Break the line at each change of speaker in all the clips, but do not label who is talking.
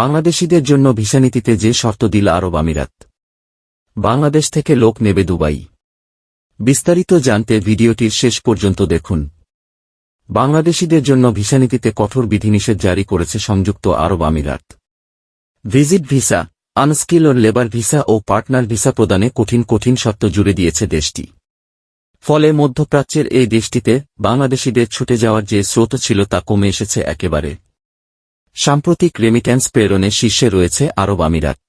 বাংলাদেশিদের জন্য ভিসানীতিতে যে শর্ত দিল আরব আমিরাত। বাংলাদেশ থেকে লোক নেবে দুবাই। বিস্তারিত জানতে ভিডিওটির শেষ পর্যন্ত দেখুন। বাংলাদেশিদের জন্য ভিসানীতিতে কঠোর বিধিনিষেধ জারি করেছে সংযুক্ত আরব আমিরাত। ভিজিট ভিসা, আনস্কিল ও লেবার ভিসা ও পার্টনার ভিসা প্রদানে কঠিন কঠিন শর্ত জুড়ে দিয়েছে দেশটি। ফলে মধ্যপ্রাচ্যের এই দেশটিতে বাংলাদেশিদের ছুটে যাওয়ার যে স্রোত ছিল তা কমে এসেছে একেবারে। সাম্প্রতিক রেমিট্যান্স প্রেরণে শীর্ষে রয়েছে আরব আমিরাত।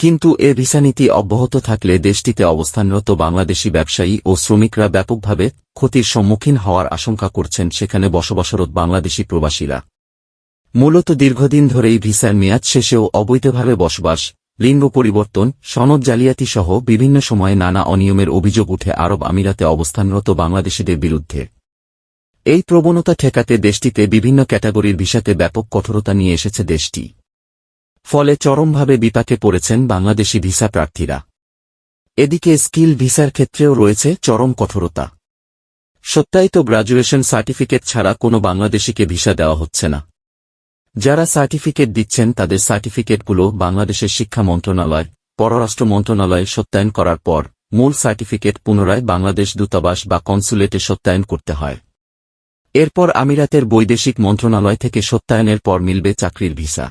কিন্তু এ ভিসানীতি অব্যাহত থাকলে দেশটিতে অবস্থানরত বাংলাদেশি ব্যবসায়ী ও শ্রমিকরা ব্যাপকভাবে ক্ষতির সম্মুখীন হওয়ার আশঙ্কা করছেন সেখানে বসবাসরত বাংলাদেশি প্রবাসীরা। মূলত দীর্ঘদিন ধরেই ভিসার মেয়াদ শেষেও অবৈধভাবে বসবাস, লিঙ্গ পরিবর্তন, সনদ জালিয়াতি সহ বিভিন্ন সময়ে নানা অনিয়মের অভিযোগ উঠে আরব আমিরাতে অবস্থানরত বাংলাদেশিদের বিরুদ্ধে। এই প্রবণতা ঠেকাতে দেশটিতে বিভিন্ন ক্যাটাগরির ভিসাতে ব্যাপক কঠোরতা নিয়ে এসেছে দেশটি। ফলে চরমভাবে বিপাকে পড়েছেন বাংলাদেশি ভিসা প্রার্থীরা। এদিকে স্কিল ভিসার ক্ষেত্রেও রয়েছে চরম কঠোরতা। সত্যায়িত গ্রাজুয়েশন সার্টিফিকেট ছাড়া কোনো বাংলাদেশিকে ভিসা দেওয়া হচ্ছে না। যারা সার্টিফিকেট দিচ্ছেন তাদের সার্টিফিকেটগুলো বাংলাদেশের শিক্ষা মন্ত্রণালয়, পররাষ্ট্র মন্ত্রণালয়ে সত্যায়ন করার পর মূল সার্টিফিকেট পুনরায় বাংলাদেশ দূতাবাস বা কনসুলেটে সত্যায়ন করতে হয়। এরপর আমিরাতের বৈদেশিক মন্ত্রণালয় থেকে সত্যায়নের পর মিলবে চাকরির ভিসা।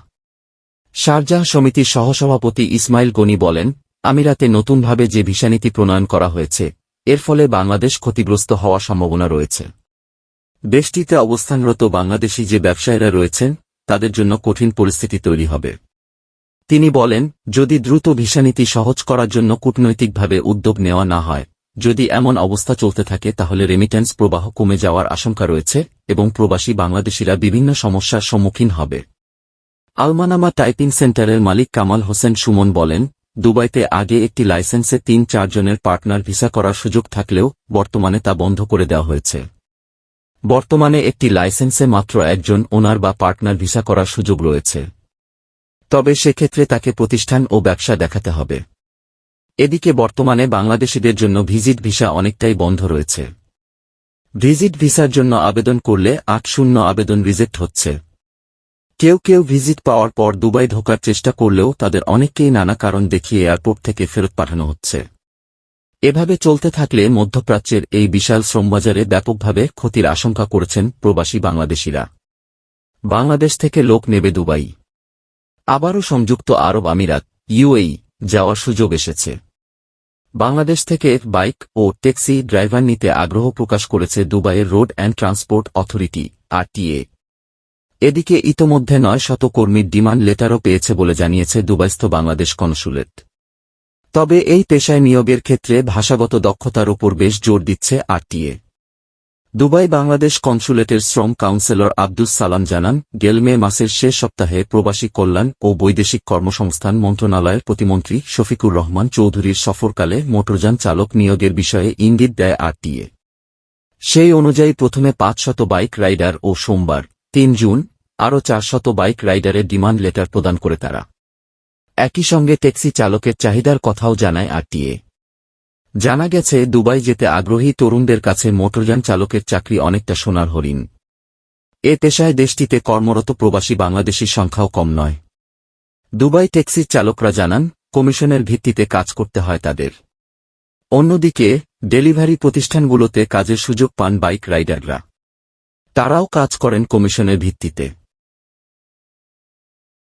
শারজাহ সমিতির সহসভাপতি ইসমাইল গনি বলেন, আমিরাতে নতুনভাবে যে ভিসানীতি প্রণয়ন করা হয়েছে, এর ফলে বাংলাদেশ ক্ষতিগ্রস্ত হওয়ার সম্ভাবনা রয়েছে। দেশটিতে অবস্থানরত বাংলাদেশি যে ব্যবসায়ীরা রয়েছেন, তাদের জন্য কঠিন পরিস্থিতি তৈরি হবে। তিনি বলেন, যদি দ্রুত ভিসানীতি সহজ করার জন্য কূটনৈতিকভাবে উদ্যোগ নেওয়া না হয় যদি এমন অবস্থা চলতে থাকে, তাহলে রেমিটেন্স প্রবাহ কমে যাওয়ার আশঙ্কা রয়েছে এবং প্রবাসী বাংলাদেশিরা বিভিন্ন সমস্যার সম্মুখীন হবে। আলমানামা টাইপিং সেন্টারের মালিক কামাল হোসেন সুমন বলেন, দুবাইতে আগে একটি লাইসেন্সে তিন চারজনের পার্টনার ভিসা করার সুযোগ থাকলেও বর্তমানে তা বন্ধ করে দেওয়া হয়েছে। বর্তমানে একটি লাইসেন্সে মাত্র একজন ওনার বা পার্টনার ভিসা করার সুযোগ রয়েছে। তবে সেক্ষেত্রে তাকে প্রতিষ্ঠান ও ব্যবসা দেখাতে হবে। এদিকে বর্তমানে বাংলাদেশিদের জন্য ভিজিট ভিসা অনেকটাই বন্ধ রয়েছে। ভিজিট ভিসার জন্য আবেদন করলে আট শূন্য আবেদন রিজেক্ট হচ্ছে। কেউ কেউ ভিজিট পাওয়ার পর দুবাই ঢোকার চেষ্টা করলেও তাদের অনেককেই নানা কারণ দেখিয়ে এয়ারপোর্ট থেকে ফেরত পাঠানো হচ্ছে। এভাবে চলতে থাকলে মধ্যপ্রাচ্যের এই বিশাল শ্রমবাজারে ব্যাপকভাবে ক্ষতির আশঙ্কা করেছেন প্রবাসী বাংলাদেশিরা। বাংলাদেশ থেকে লোক নেবে দুবাই। আবারও সংযুক্ত আরব আমিরাত ইউএই যাওয়ার সুযোগ এসেছে। বাংলাদেশ থেকে বাইক ও ট্যাক্সি ড্রাইভার নিতে আগ্রহ প্রকাশ করেছে দুবাইয়ের road and transport authority, RTA. এদিকে ইতোমধ্যে নয় শত কর্মীর ডিমান্ড লেটারও পেয়েছে বলে জানিয়েছে দুবাইস্থ বাংলাদেশ কনসুলেট। তবে এই পেশায় নিয়োগের ক্ষেত্রে ভাষাগত দক্ষতার উপর বেশ জোর দিচ্ছে আরটিএ। দুবাই বাংলাদেশ কনসুলেটের শ্রম কাউন্সিলর আব্দুস সালাম জানান, গেল মে মাসের শেষ সপ্তাহে প্রবাসী কল্যাণ ও বৈদেশিক কর্মসংস্থান মন্ত্রণালয়ের প্রতিমন্ত্রী শফিকুর রহমান চৌধুরীর সফরকালে মোটরযান চালক নিয়োগের বিষয়ে ইঙ্গিত দেয় আরটিএ। সেই অনুযায়ী প্রথমে পাঁচশত বাইক রাইডার ও সোমবার, তিন জুন, আরও চারশত বাইক রাইডারের ডিমান্ড লেটার প্রদান করে তারা। একই সঙ্গে ট্যাক্সি চালকের চাহিদার কথাও জানায় আরটিএ। জানা গেছে, দুবাই যেতে আগ্রহী তরুণদের কাছে মোটরযান চালকের চাকরি অনেকটা সোনার হরিণ। এ পেশায় দেশটিতে কর্মরত প্রবাসী বাংলাদেশির সংখ্যাও কম নয়। দুবাই ট্যাক্সির চালকরা জানান, কমিশনের ভিত্তিতে কাজ করতে হয় তাদের। অন্যদিকে, ডেলিভারি প্রতিষ্ঠানগুলোতে কাজের সুযোগ পান বাইক রাইডাররা। তারাও কাজ করেন কমিশনের ভিত্তিতে।